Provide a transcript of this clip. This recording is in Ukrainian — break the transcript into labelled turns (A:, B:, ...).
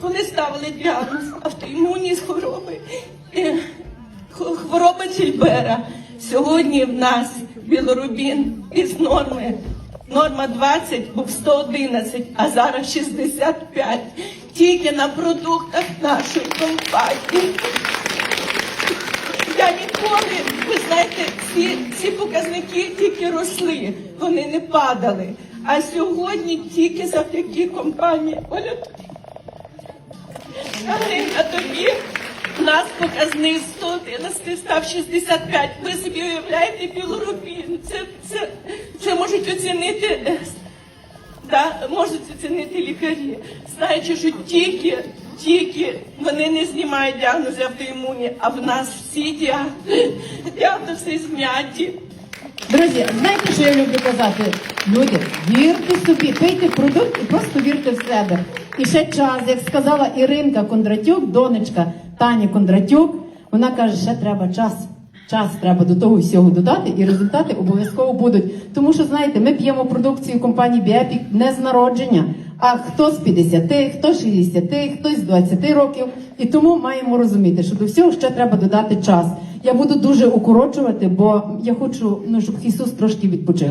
A: Коли ставили діагноз автоімунність хвороби, е, хвороба Цільбера, сьогодні в нас білорубін із норми. Норма 20 був 111, а зараз 65. Тільки на продуктах нашої компанії. Я ніколи, ви знаєте, ці, ці показники тільки росли, вони не падали. А сьогодні тільки завдяки компанії Оля. Галинка, тобі в нас показник 111 став 65. Ви собі уявляєте білорубін. Це, це, це можуть оцінити. Да, можуть оцінити лікарі, знаючи, що тільки, тільки вони не знімають діагнози автоімуні, а в нас всі діагнози зняті.
B: Друзі, знаєте, що я люблю казати? Люди, вірте собі, пийте продукт і просто вірте в себе. І ще час, як сказала Іринка Кондратюк, донечка Тані Кондратюк, вона каже, ще треба час. Час треба до того всього додати, і результати обов'язково будуть. Тому що знаєте, ми п'ємо продукцію компанії Біепік не з народження, а хто з 50, хто з 60, хтось з 20 років. І тому маємо розуміти, що до всього ще треба додати час. Я буду дуже укорочувати, бо я хочу, ну щоб Ісус трошки відпочив.